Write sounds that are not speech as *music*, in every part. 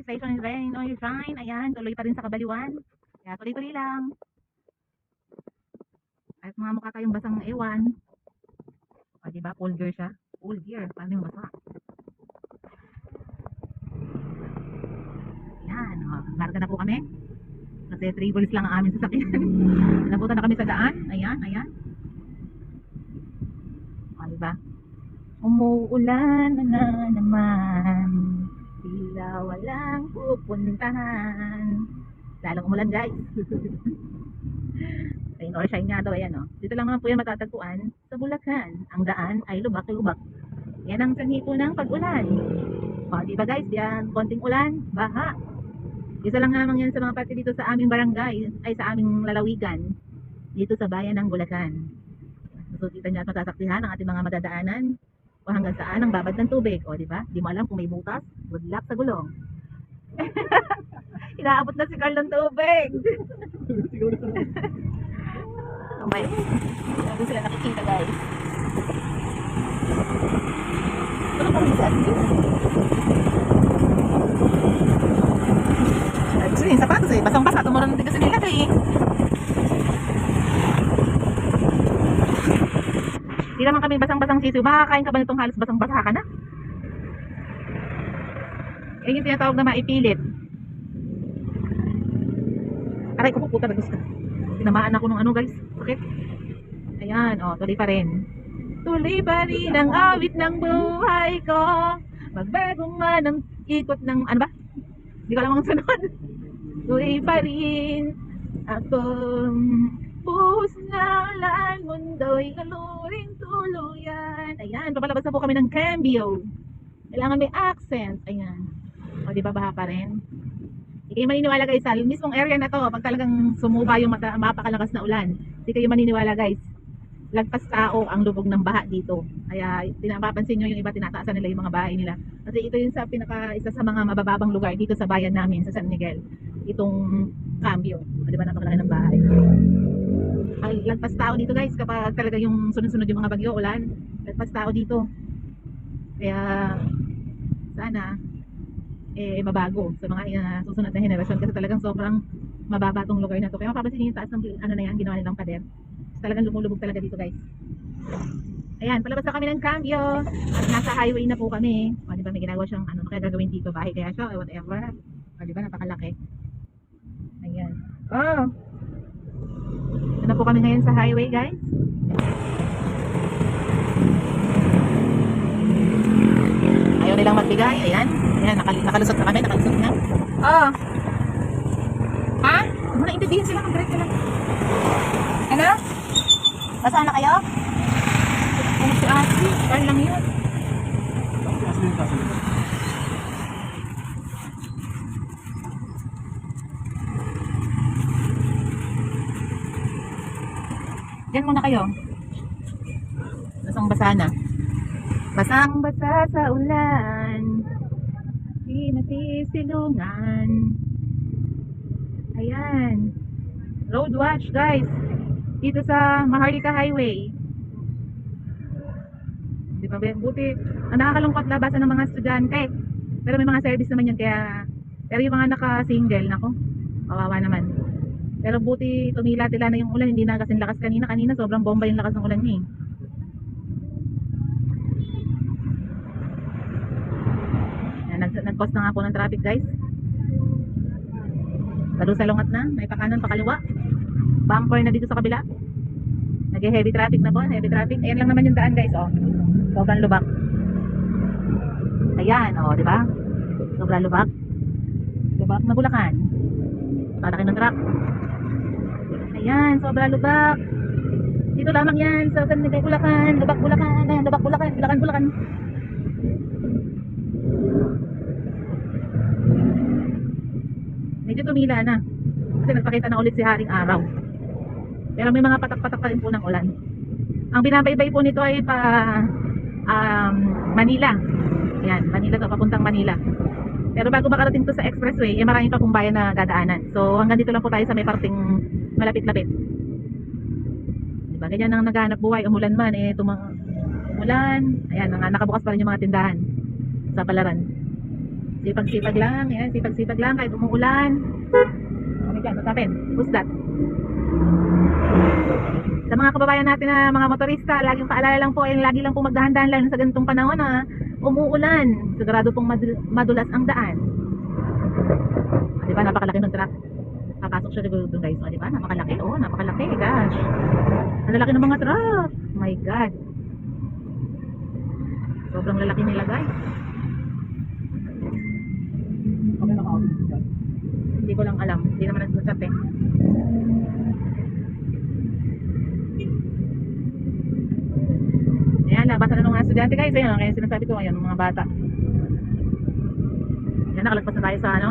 guys, station is rain or shine. Ayan, tuloy pa rin sa kabaliwan. Kaya tuloy-tuloy lang. At mga mukha tayong basang ewan. O, diba? Full gear siya. Full gear. Paano yung basa? Ayan, o. Larga na po kami. Kasi three wheels lang ang aming sasakyan. *laughs* Nabutan na kami sa daan. Ayan, ayan. O, diba? Umuulan na naman. Tila walang pupuntahan. Lalong umulan guys. Rain or shine nga daw, ayan o. Dito lang naman po yan matatagpuan sa Bulacan. Ang daan ay lubak-lubak. Yan ang sanhi po ng pag-ulan. O, di ba guys, yan, konting ulan, baha. Isa lang naman yan sa mga parte dito sa aming barangay, ay sa aming lalawigan, dito sa bayan ng Bulacan. So, kita niyo at matasaksihan ang ating mga madadaanan o hanggang saan ang babad ng tubig. O, di ba? Di mo alam kung may butas, good luck sa gulong. *laughs* Inaabot na si Carl ng tubig. *laughs* okay. Hindi sila nakikita, guys. Ano minsan? Ay, gusto niya yung sapatos eh. Basang-basa. Tumuran din kasi nila eh. Hindi naman kami basang-basang sisiw. Makakain ka ba nitong halos basang-basa ka na? Yan yung tinatawag na maipilit. Aray ko puta gusto. Tinamaan ako ng ano guys. Sakit. Ayan, oh, tuloy pa rin. Tuloy pa rin ang awit ng buhay ko. Magbago man ang ikot ng, ano ba? Hindi ko alam ang sunod. *laughs* Tuloy pa rin ako. Ulan, mundo'y kaluring tuluyan. Ayan, papalabas na po kami ng cambio. Kailangan may accent. Ayan. O, di ba baha pa rin? Hindi kayo maniniwala guys, sa mismong area na to, pag talagang sumuba yung mata, mapakalakas na ulan, hindi kayo maniniwala guys. Lagpas tao ang lubog ng baha dito. Kaya pinapapansin nyo yung iba tinataasan nila yung mga bahay nila. Kasi ito yung sa pinaka isa sa mga mabababang lugar dito sa bayan namin sa San Miguel. Itong cambio. O, di ba napakalaki ng bahay. Ay, lagpas tao dito guys kapag talaga yung sunod-sunod yung mga bagyo, ulan. Lagpas tao dito. Kaya sana eh mabago sa mga uh, susunod na henerasyon kasi talagang sobrang mababa tong lugar na to. Kaya mapapansin niyo yung taas ng ano na yan, ginawa nilang pader. Talagang lumulubog talaga dito guys. Ayan, palabas na kami ng cambio at nasa highway na po kami. O, di ba may ginagawa siyang ano, kaya gagawin dito, bahay kaya siya, whatever. O, di ba, napakalaki. Ayan. Oh! Po kami ngayon sa highway guys. Ayaw nilang magbigay. Ayan. Ayan, nakal nakalusot na kami. Nakalusot na. Oh. Ha? Huwag mo na intindihin sila. Mag-direct sila. Ano? Basaan na kayo? Ano si? Saan lang yun? Diyan muna kayo. Basang basa na. Basang basa sa ulan. Di natisilungan. Ayan. Road watch guys. Dito sa Maharlika Highway. Di ba? Buti. Ang nakakalungkot labasan ng mga estudyante. Pero may mga service naman yan kaya pero yung mga naka-single, nako, kawawa naman. Pero buti tumila-tila na yung ulan, hindi na kasing lakas kanina. Kanina sobrang bomba yung lakas ng ulan niya eh. Nag-cause na nga po ng traffic guys. Lalo sa lungat na, may pakanan, pakaliwa. Bumper na dito sa kabila. Nag-heavy traffic na po, heavy traffic. Ayan lang naman yung daan guys, oh. Sobrang lubak. Ayan, oh, di ba? Sobrang lubak. Lubak na bulakan. Palaki ng truck. Ayan, sobrang lubak. Dito lamang yan sa San Miguel, Bulacan. Lubak, Bulacan. Ayan, lubak, Bulacan. Bulacan, Bulacan. Medyo tumila na. Kasi nagpakita na ulit si Haring Araw. Pero may mga patak-patak pa rin po ng ulan. Ang binabaybay po nito ay pa um, Manila. Ayan, Manila to, papuntang Manila. Pero bago makarating to sa expressway, eh marami pa pong bayan na dadaanan. So hanggang dito lang po tayo sa may parting malapit-lapit. Diba? Ganyan ang naghahanap buhay. Umulan man, eh tumang umulan. Ayan, nang- nakabukas pa rin yung mga tindahan sa palaran. Sipag-sipag lang. Yan, sipag-sipag lang kahit umuulan. Oh my God, what's happened? Who's that? Sa mga kababayan natin na mga motorista, laging paalala lang po, yung lagi lang po magdahan-dahan lang sa ganitong panahon na umuulan. Sigurado pong madul- madulas ang daan. Ah, Di ba, napakalaki ng truck. Papasok siya siguro doon guys. O, di ba, napakalaki. Oo, napakalaki. Gosh. Ang lalaki ng mga truck. My God. Sobrang lalaki nila guys. Hindi ko lang alam. Hindi naman nag-chat eh. Ayan, nabasa na ng mga estudyante guys. Ayan, kaya sinasabi ko ngayon, ng mga bata. Ayan, nakalagpas na tayo sa ano.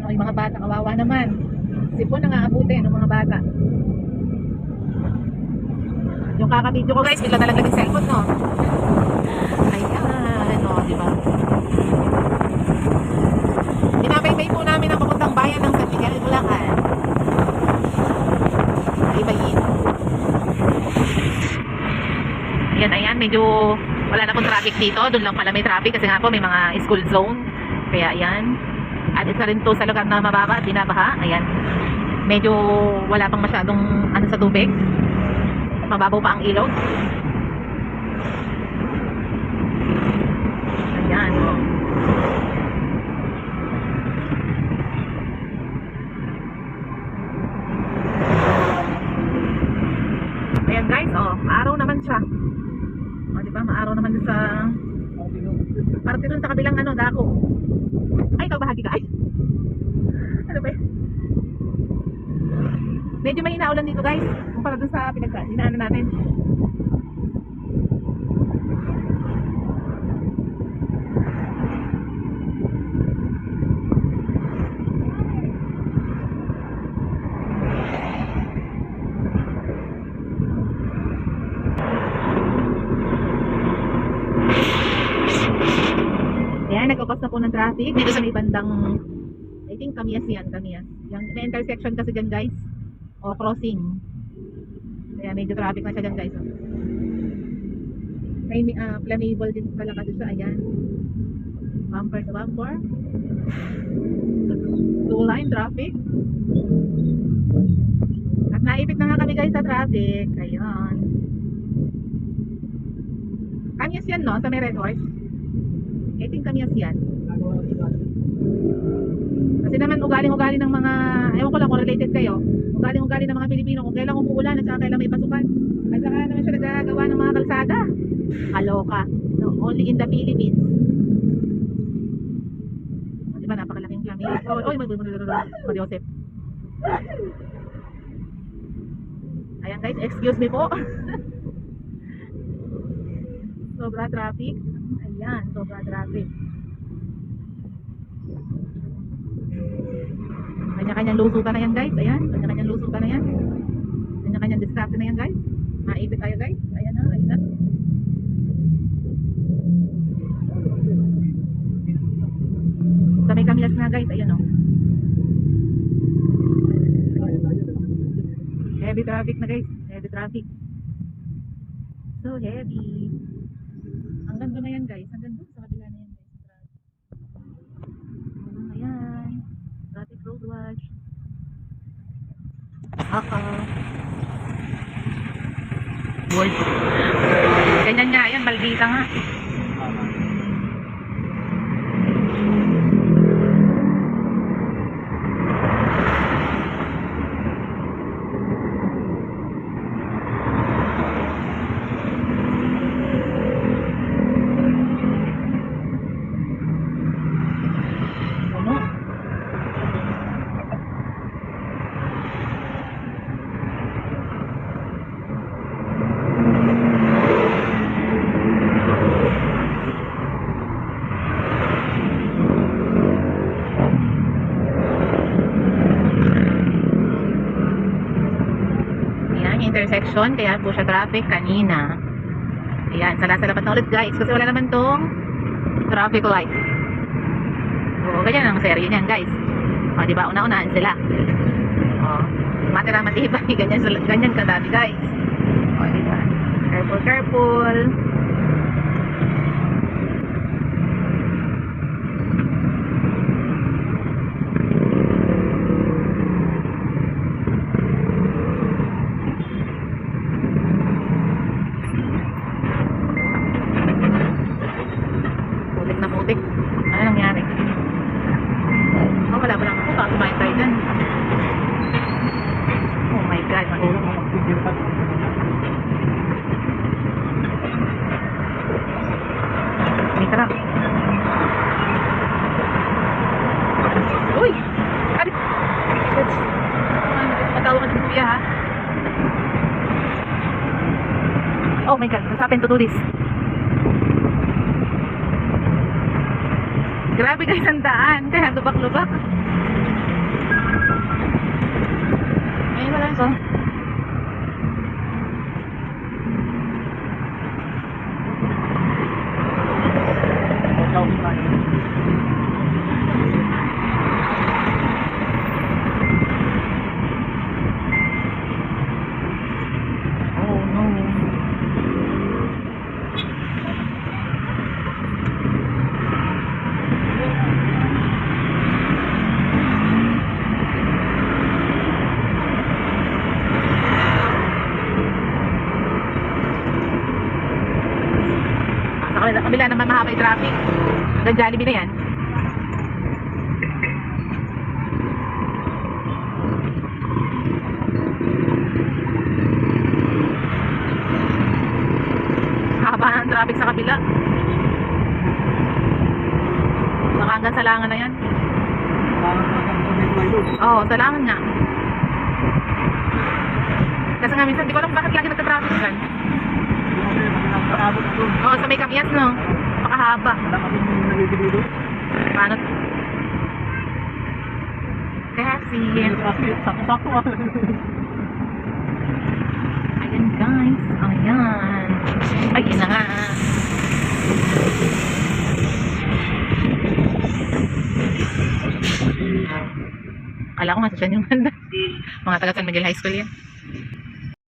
Yan, yung mga bata, kawawa naman. Sipon ang aabutin ng mga bata. Yung kakabidyo ko guys, bigla talaga ng cellphone, no? Ayan, o, di ba? Binabaybay po namin ang papuntang bayan ng San Miguel, Bulacan. Baybayin. Ayan, ayan, medyo wala na pong traffic dito. Doon lang pala may traffic kasi nga po may mga school zone. Kaya ayan. At isa rin to sa lugar na mababa at binabaha. Ayan. Medyo wala pang masyadong ano sa tubig. Mababaw pa ang ilog. Ayan. Oh. Ayan guys, oh, maaraw naman siya. O, di ba? Maaraw naman sa parte dun sa kabilang ano, dako. Ay, ikaw bahagi ka. Ay. Ano ba? yun? Medyo may inaulan dito guys. Kumpara dun sa pinagka, inaano natin. Ayan, nagkakos na po ng traffic dito sa may bandang think Kamias yan, Kamias. Yung may intersection kasi dyan guys. O crossing. Kaya medyo traffic na siya dyan guys. oh. May uh, flammable din pala kasi siya. Ayan. Bumper to bumper. Two line traffic. At naipit na nga kami guys sa traffic. Ayan. Kamias yan no? Sa may red horse. I think Kamias yan. Kasi naman ugaling-ugali ng mga, ewan ko lang kung related kayo, ugaling-ugali ng mga Pilipino kung kailan umuulan at saka kailan may pasukan. At saka naman siya nagagawa ng mga kalsada. Kaloka. No, only in the Philippines. O, di ba, napakalaking flamin. Oy, oy, Maria Joseph. Ayan guys, excuse me po. *laughs* sobra traffic. Ayan, sobra traffic. Kanya-kanyang lusutan na yan guys. Ayan, kanya-kanyang lusutan na yan. Kanya-kanyang distract na yan guys. Maipit tayo guys. Ayan na, ayan na. Sa may kamilas na guys, ayan o. Heavy traffic na guys. Heavy traffic. So heavy. Hanggang doon na yan guys. Hanggang doon sa kabila na yan guys. Ayan. Traffic road watch. Uh-oh. Boy. Ganyan nga yan. Maldita nga. Intersection, kaya po siya traffic kanina. Ayan, sala-salapat na ulit guys, kasi wala naman tong traffic light. Oo, ganyan ang serye niyan guys. O, di ba? Una-unahan sila. O, matira matibay, *laughs* ganyan, ganyan kadami guys. O, di ba? Careful, careful. Putik na putik. Ano nangyari? Oh, wala pa lang ako. Baka kumain tayo dyan. Oh my God. Tulong ako magpipirpat. May truck. Uy! Ari! Matawa ka din kuya ha. Oh my This? Grabe guys ang daan. Kaya lubak-lubak. Ayun wala so. Shouting tayo. Oh no. Sa kabila, kabila naman mahaba yung traffic. Jollibee na yan. Haba ng traffic sa kabila. Baka hanggang salangan na yan. Oo, oh, salangan nga. Kasi nga minsan, di ko alam bakit lagi nagka-traffic dyan. Oo, oh, sa may kamyas, no? Pakahaba. Wala nagigili doon. Paano? Kasi, Kasi sakto-sakto ah. ayan guys, ayan. Ay, yun na nga. Kala ko nga siya yung banda. Mga taga San Miguel High School yan.